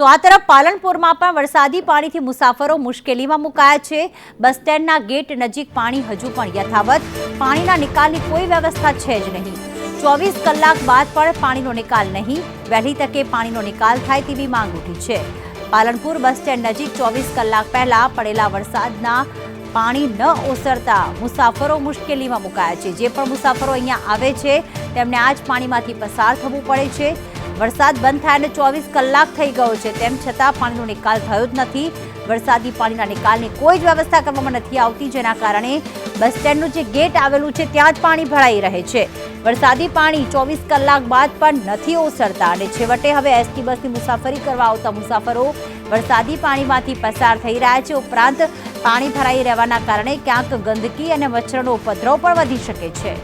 તો આ તરફ પાલનપુરમાં પણ વરસાદી પાણીથી મુસાફરો મુશ્કેલીમાં મુકાયા છે. બસ સ્ટેન્ડના ગેટ નજીક પાણી હજુ પણ યથાવત. પાણીના નિકાલની કોઈ વ્યવસ્થા છે જ નહીં. ચોવીસ કલાક બાદ પણ પાણીનો નિકાલ નહીં. વહેલી તકે પાણીનો નિકાલ થાય તેવી માંગ ઉઠી છે. પાલનપુર બસ સ્ટેન્ડ નજીક ચોવીસ કલાક પહેલા પડેલા વરસાદના પાણી ન ઓસરતા મુસાફરો મુશ્કેલીમાં મુકાયા છે. જે પણ મુસાફરો અહીંયા આવે છે, તેમને આ જ પાણીમાંથી પસાર થવું પડે છે. વરસાદ બંધ થાય અને ચોવીસ કલાક થઈ ગયો છે, તેમ છતાં પાણીનો નિકાલ થયો જ નથી. વરસાદી પાણીના નિકાલની કોઈ જ વ્યવસ્થા કરવામાં નથી આવતી, જેના કારણે બસ સ્ટેન્ડનું જે ગેટ આવેલું છે, ત્યાં જ પાણી ભરાઈ રહે છે. વરસાદી પાણી ચોવીસ કલાક બાદ પણ નથી ઓસરતા અને છેવટે હવે એસટી બસની મુસાફરી કરવા આવતા મુસાફરો વરસાદી પાણીમાંથી પસાર થઈ રહ્યા છે. ઉપરાંત પાણી ભરાઈ રહેવાના કારણે ક્યાંક ગંદકી અને મચ્છરનો ઉપદ્રવ પણ વધી શકે છે.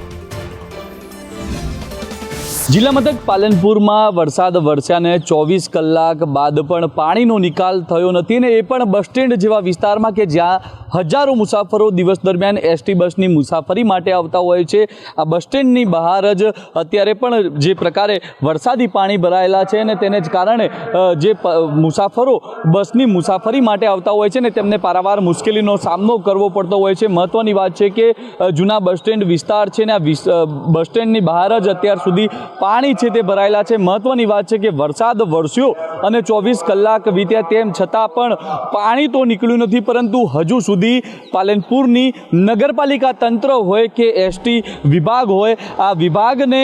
જિલ્લા મથક પાલનપુરમાં વરસાદ વરસ્યાને ચોવીસ કલાક બાદ પણ પાણીનો નિકાલ થયો નથી ને એ પણ બસ સ્ટેન્ડ જેવા વિસ્તારમાં કે જ્યાં હજારો મુસાફરો દિવસ દરમિયાન એસટી બસની મુસાફરી માટે આવતા હોય છે. આ બસ સ્ટેન્ડની બહાર જ અત્યારે પણ જે પ્રકારે વરસાદી પાણી ભરાયેલા છે અને તેને જ કારણે જે મુસાફરો બસની મુસાફરી માટે આવતા હોય છે ને તેમને પારાવાર મુશ્કેલીનો સામનો કરવો પડતો હોય છે. મહત્ત્વની વાત છે કે જૂના બસ સ્ટેન્ડ વિસ્તાર છે ને આ બસ સ્ટેન્ડની બહાર જ અત્યાર સુધી પાણી છે તે ભરાયેલા છે. મહત્ત્વની વાત છે કે વરસાદ વરસ્યો અને ચોવીસ કલાક વીત્યા તેમ છતાં પણ પાણી તો નીકળ્યું નથી, પરંતુ હજુ સુધી પાલનપુરની નગરપાલિકા તંત્ર હોય કે એસટી વિભાગ હોય, આ વિભાગને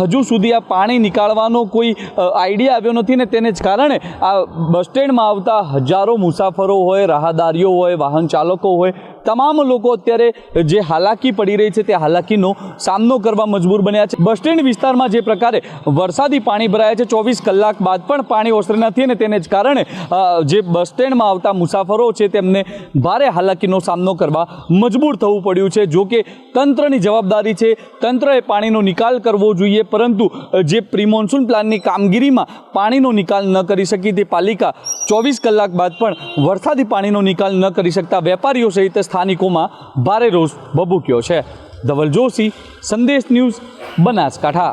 હજુ સુધી આ પાણી નીકાળવાનો કોઈ આઈડિયા આવ્યો નથી ને તેને જ કારણે આ બસ સ્ટેન્ડમાં આવતા હજારો મુસાફરો હોય, રાહદારીઓ હોય, વાહન ચાલકો હોય તમામ લોકો અત્યારે જે હાલાકી પડી રહી છે તે હાલાકીનો સામનો કરવા મજબૂર બન્યા છે. બસ સ્ટેન્ડ વિસ્તારમાં જે પ્રકારે વરસાદી પાણી ભરાયા છે, ચોવીસ કલાક બાદ પણ પાણી ઓસરે નથી અને તેને જ કારણે જે બસ સ્ટેન્ડમાં આવતા મુસાફરો છે તેમને ભારે હાલાકીનો સામનો કરવા મજબૂર થવું પડ્યું છે. જો કે તંત્રની જવાબદારી છે, તંત્રએ પાણીનો નિકાલ કરવો જોઈએ, પરંતુ જે પ્રી મોન્સૂન પ્લાનની કામગીરીમાં પાણીનો નિકાલ ન કરી શકી, તે પાલિકા ચોવીસ કલાક બાદ પણ વરસાદી પાણીનો નિકાલ ન કરી શકતા વેપારીઓ સહિત સ્થાનિકોમાં ભારે રોષ ભભૂક્યો છે. ધવલ જોશી સંદેશ ન્યૂઝ બનાસકાંઠા.